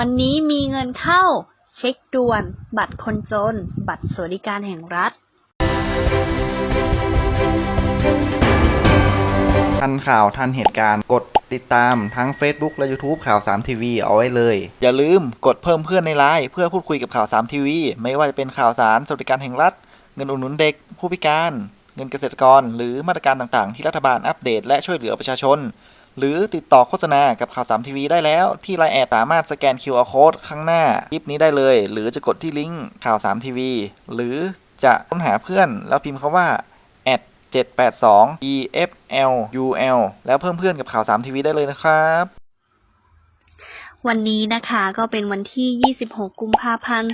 วันนี้มีเงินเข้า เช็คด่วน บัตรคนจน บัตรสวัสดิการแห่งรัฐ ทันข่าวทันเหตุการณ์กดติดตามทั้ง Facebook และ YouTube ข่าว 3 ทีวีเอาไว้เลย อย่าลืมกดเพิ่มเพื่อนในไลน์เพื่อพูดคุยกับข่าว 3 ทีวี ไม่ว่าจะเป็นข่าวสารสวัสดิการแห่งรัฐ เงินอุดหนุนเด็ก ผู้พิการ เงินเกษตรกร หรือมาตรการต่างๆ ที่รัฐบาลอัปเดตและช่วยเหลือประชาชน หรือติดต่อโฆษณากับข่าว3ทีวีได้แล้ว ที่ไลน์แอดสามารถสแกน QR Code ข้างหน้าคลิปนี้ได้เลย หรือจะกดที่ลิงก์ข่าว3ทีวีหรือจะค้นหาเพื่อนแล้วพิมพ์คำว่า782 EFLUL แล้วเพิ่มเพื่อนกับข่าว3ทีวีได้เลยนะครับ วันนี้นะคะก็เป็นวันที่ 26 กุมภาพันธ์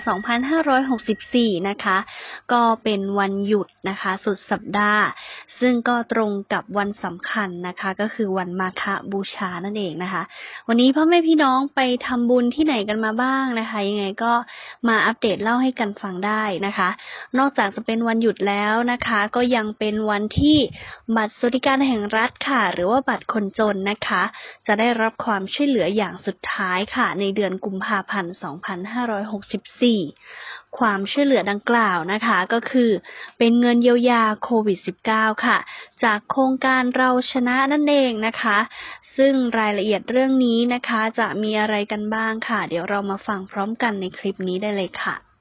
2564 นะคะ ก็เป็นวันหยุดนะคะ สุดสัปดาห์ ซึ่งก็ตรงกับวันสำคัญนะคะ ก็คือวันมาฆบูชานั่นเองนะคะ วันนี้พ่อแม่พี่น้องไปทำบุญที่ไหนกันมาบ้างนะคะ ยังไงก็มาอัปเดตเล่าให้กันฟังได้นะคะ นอกจากจะเป็นวันหยุดแล้วนะคะ ก็ยังเป็นวันที่บัตรสวัสดิการแห่งรัฐค่ะ หรือว่าบัตรคนจนนะคะ จะได้รับความช่วยเหลืออย่างสุดท้ายค่ะ ในเดือนกุมภาพันธ์ 2564 ความช่วยเหลือดังกล่าวนะคะ ก็คือ เป็นเงินเยียวยาโควิด -19 ค่ะ จากโครงการเราชนะนั่นเองนะคะ ซึ่งรายละเอียดเรื่องนี้นะคะ จะมีอะไรกันบ้างค่ะ เดี๋ยวเรามาฟังพร้อมกันในคลิปนี้ได้เลยค่ะ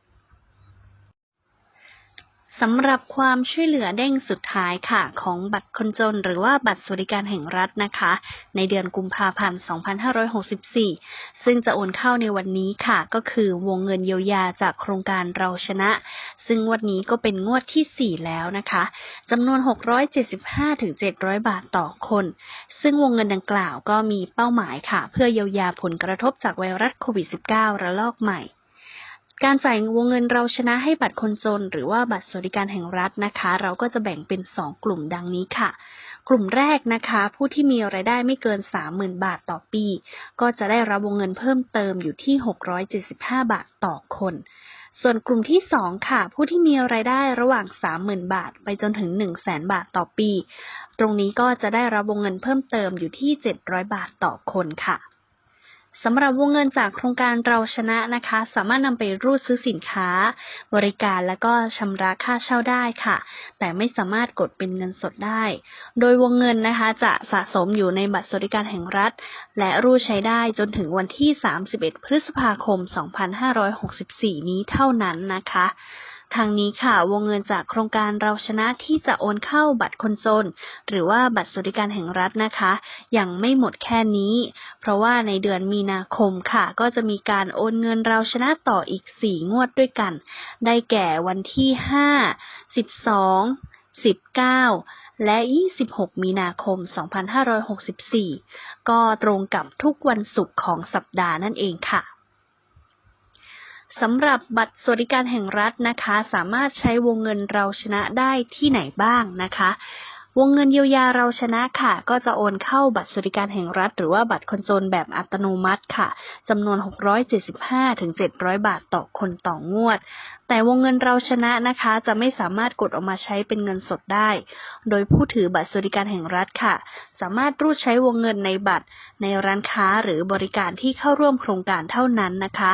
สำหรับความช่วยเหลือเด้งสุดท้ายค่ะ ของบัตรคนจนหรือว่าบัตรสวัสดิการแห่งรัฐนะคะ ในเดือนกุมภาพันธ์ 2564 ซึ่งจะโอนเข้าในวันนี้ค่ะ ก็คือวงเงินเยียวยาจากโครงการเราชนะ ซึ่งงวดนี้ก็เป็นงวดที่ 4 แล้วนะคะจำนวน 675-700 บาทต่อคน ซึ่งวงเงินดังกล่าวก็มีเป้าหมายค่ะ เพื่อเยียวยาผลกระทบจากไวรัสโควิด -19 ระลอกใหม่ การจ่ายวงเงินเราชนะให้บัตรคนจน หรือว่าบัตรสวัสดิการแห่งรัฐนะคะ เราก็จะแบ่งเป็น 2 กลุ่มดังนี้ค่ะ กลุ่มแรกนะคะ ผู้ที่มีรายได้ไม่เกิน 30,000 บาทต่อปี ก็จะได้รับวงเงินเพิ่มเติมอยู่ที่ 675 บาทต่อคนส่วนกลุ่มที่ 2 ค่ะ ผู้ที่มีรายได้ระหว่าง 30,000 บาท ไปจนถึง 100,000 บาทต่อปี ตรงนี้ก็จะได้รับวงเงินเพิ่มเติมอยู่ที่ 700 บาทต่อคนค่ะ สำหรับวงเงินจากโครงการเราชนะนะคะ สามารถนำไปรูดซื้อสินค้า บริการและก็ชำระค่าเช่าได้ค่ะ แต่ไม่สามารถกดเป็นเงินสดได้ โดยวงเงินนะคะจะสะสมอยู่ในบัตรสวัสดิการแห่งรัฐ และรูดใช้ได้จนถึงวันที่ 31 พฤษภาคม 2564 นี้เท่านั้นนะคะ ทางนี้ค่ะ วงเงินจากโครงการเราชนะที่จะโอนเข้าบัตรคนจนหรือว่าบัตรสวัสดิการแห่งรัฐนะคะ ยังไม่หมดแค่นี้ เพราะว่าในเดือนมีนาคมค่ะ ก็จะมีการโอนเงินเราชนะต่ออีก 4 งวดด้วยกัน ได้แก่วันที่ 5 12 19 และ 26 มีนาคม 2564 ก็ตรงกับทุกวันศุกร์ของสัปดาห์นั่นเองค่ะ สำหรับบัตรสวัสดิการแห่งรัฐนะคะ สามารถใช้วงเงินเราชนะได้ที่ไหนบ้างนะคะ วงเงินเยียวยาเราชนะค่ะ ก็จะโอนเข้าบัตรสวัสดิการแห่งรัฐ หรือว่าบัตรคนจนแบบอัตโนมัติค่ะจำนวน 675-700 บาทต่อคนต่องวด แต่วงเงินเราชนะนะคะ จะไม่สามารถกดออกมาใช้เป็นเงินสดได้ โดยผู้ถือบัตรสวัสดิการแห่งรัฐค่ะ สามารถรูดใช้วงเงินในบัตรในร้านค้าหรือบริการที่เข้าร่วมโครงการเท่านั้นนะคะ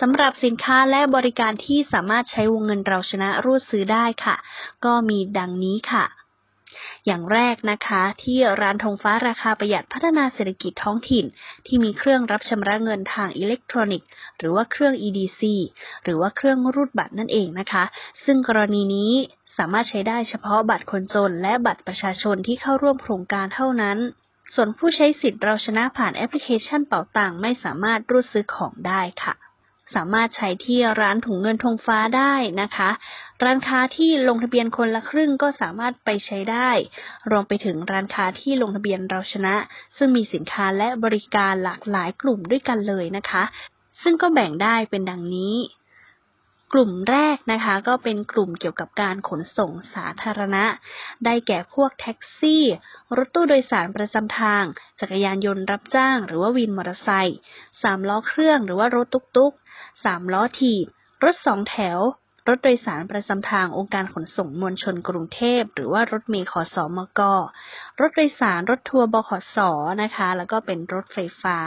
สำหรับสินค้าและบริการที่สามารถใช้วงเงินเราชนะรูดซื้อได้ค่ะ ก็มีดังนี้ค่ะ อย่างแรกนะคะ ที่ร้านธงฟ้าราคาประหยัดพัฒนาเศรษฐกิจท้องถิ่น ที่มีเครื่องรับชำระเงินทางอิเล็กทรอนิกส์ หรือว่าเครื่อง EDC หรือว่าเครื่องรูดบัตรนั่นเองนะคะ ซึ่งกรณีนี้สามารถใช้ได้เฉพาะบัตรคนจน และบัตรประชาชนที่เข้าร่วมโครงการเท่านั้น ส่วนผู้ใช้สิทธิ์เราชนะผ่านแอปพลิเคชันเป๋าตังไม่สามารถรูดซื้อของได้ค่ะ สามารถใช้ที่ร้านถุงเงินธงฟ้าได้นะคะ ร้านค้าที่ลงทะเบียนคนละครึ่งก็สามารถไปใช้ได้ รวมไปถึงร้านค้าที่ลงทะเบียนเราชนะ ซึ่งมีสินค้าและบริการหลากหลายกลุ่มด้วยกันเลยนะคะ ซึ่งก็แบ่งได้เป็นดังนี้ กลุ่มแรกนะคะก็เป็นกลุ่มเกี่ยวกับการขนส่งสาธารณะ ได้แก่พวกแท็กซี่ รถตู้โดยสารประจำทาง จักรยานยนต์รับจ้าง หรือว่าวินมอเตอร์ไซค์สามล้อเครื่องหรือว่ารถตุ๊กๆ สามล้อถีบ รถสองแถว รถโดยสารประจำทางองค์การขนส่งมวลชนกรุงเทพ หรือว่ารถเมล์ขอสอมก รถโดยสารรถทัวร์บขสนะคะ แล้วก็เป็นรถไฟฟ้า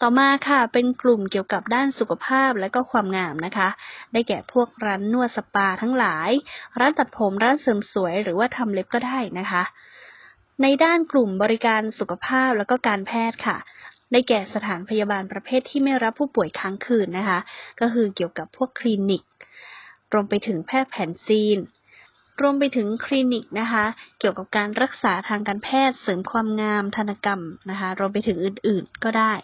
ต่อมาค่ะเป็นกลุ่มเกี่ยวกับด้านสุขภาพและก็ความงามนะคะ ได้แก่พวกร้านนวดสปาทั้งหลาย ร้านตัดผมร้านเสริมสวย หรือว่าทำเล็บก็ได้นะคะ ในด้านกลุ่มบริการสุขภาพแล้วก็การแพทย์ค่ะ ได้แก่สถานพยาบาลประเภทที่ไม่รับผู้ป่วยค้างคืนนะคะ ก็คือเกี่ยวกับพวกคลินิก รวมไปถึงแพทย์แผนจีน รวมไปถึงคลินิกนะคะ เกี่ยวกับการรักษาทางการแพทย์เสริมความงามธนกรรมนะคะ รวมไปถึงอื่นๆก็ได้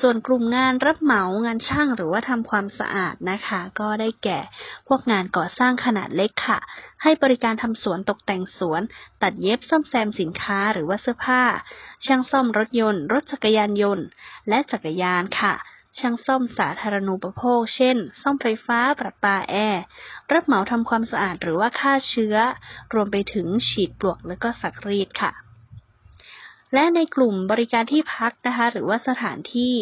ส่วนกลุ่มงานรับเหมางานช่างหรือว่าทำความสะอาดนะคะ ก็ได้แก่พวกงานก่อสร้างขนาดเล็กค่ะ ให้บริการทำสวนตกแต่งสวน ตัดเย็บซ่อมแซมสินค้าหรือว่าเสื้อผ้า ช่างซ่อมรถยนต์ รถจักรยานยนต์ และจักรยานค่ะช่างซ่อมสาธารณูปโภค เช่น ซ่อมไฟฟ้า ประปา แอร์ รับเหมาทำความสะอาดหรือว่าฆ่าเชื้อ รวมไปถึงฉีดปลวกและก็สักรีดค่ะ และในกลุ่มบริการที่พักนะคะ หรือว่าสถานที่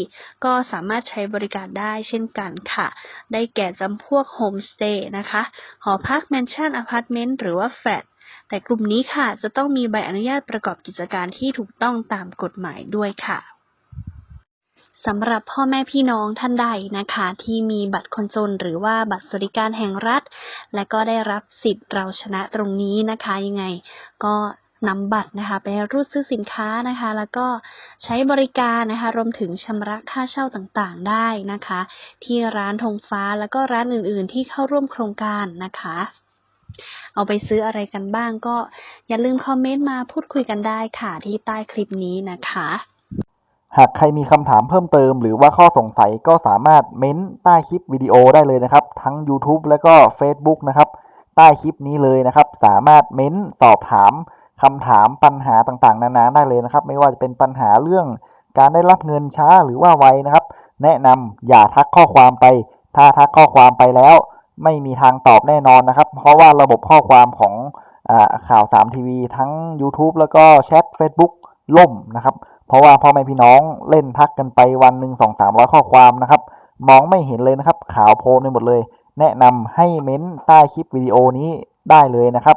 ก็สามารถใช้บริการได้เช่นกันค่ะ ได้แก่จำพวกโฮมสเตย์นะคะ หอพักแมนชั่นอพาร์ตเมนต์หรือว่าแฟลตแต่กลุ่มนี้ค่ะ จะต้องมีใบอนุญาตประกอบกิจการที่ถูกต้องตามกฎหมายด้วยค่ะสำหรับพ่อแม่พี่น้องท่านใดนะคะ ที่มีบัตรคนจนหรือว่าบัตรสวัสดิการแห่งรัฐ และก็ได้รับสิทธิ์เราชนะตรงนี้นะคะยังไง ก็ นำบัตรนะคะ ไปรูดซื้อสินค้านะคะ แล้วก็ใช้บริการนะคะ รวมถึงชำระค่าเช่าต่างๆได้นะคะ ที่ร้านธงฟ้าแล้วก็ร้านอื่นๆ ที่เข้าร่วมโครงการนะคะ เอาไปซื้ออะไรกันบ้างก็อย่าลืมคอมเมนต์มาพูดคุยกันได้ค่ะที่ใต้คลิปนี้นะคะ หากใครมีคำถามเพิ่มเติม หรือว่าข้อสงสัยก็สามารถเม้นใต้คลิปวิดีโอได้เลยนะครับ ทั้ง YouTube และก็ Facebook นะครับ ใต้คลิปนี้เลยนะครับ สามารถเม้นสอบถาม คำถามปัญหาต่างๆ นานาได้เลยนะครับ ไม่ว่าจะเป็นปัญหาเรื่องการได้รับเงินช้าหรือว่าไวนะครับ แนะนำอย่าทักข้อความไป ถ้าทักข้อความไปแล้ว ไม่มีทางตอบแน่นอนนะครับ เพราะว่าระบบข้อความของอข่าว3ทีวีทั้ง YouTube แล้วก็แชท Facebook ล่มนะครับ เพราะว่าพ่อแม่พี่น้องเล่นทักกันไปวันหนึ่งสองสามร้อยข้อความนะครับ มองไม่เห็นเลยนะครับ ข่าวโพลไปหมดเลย แนะนำให้เม้นใต้คลิปวิดีโอนี้ได้เลยนะครับ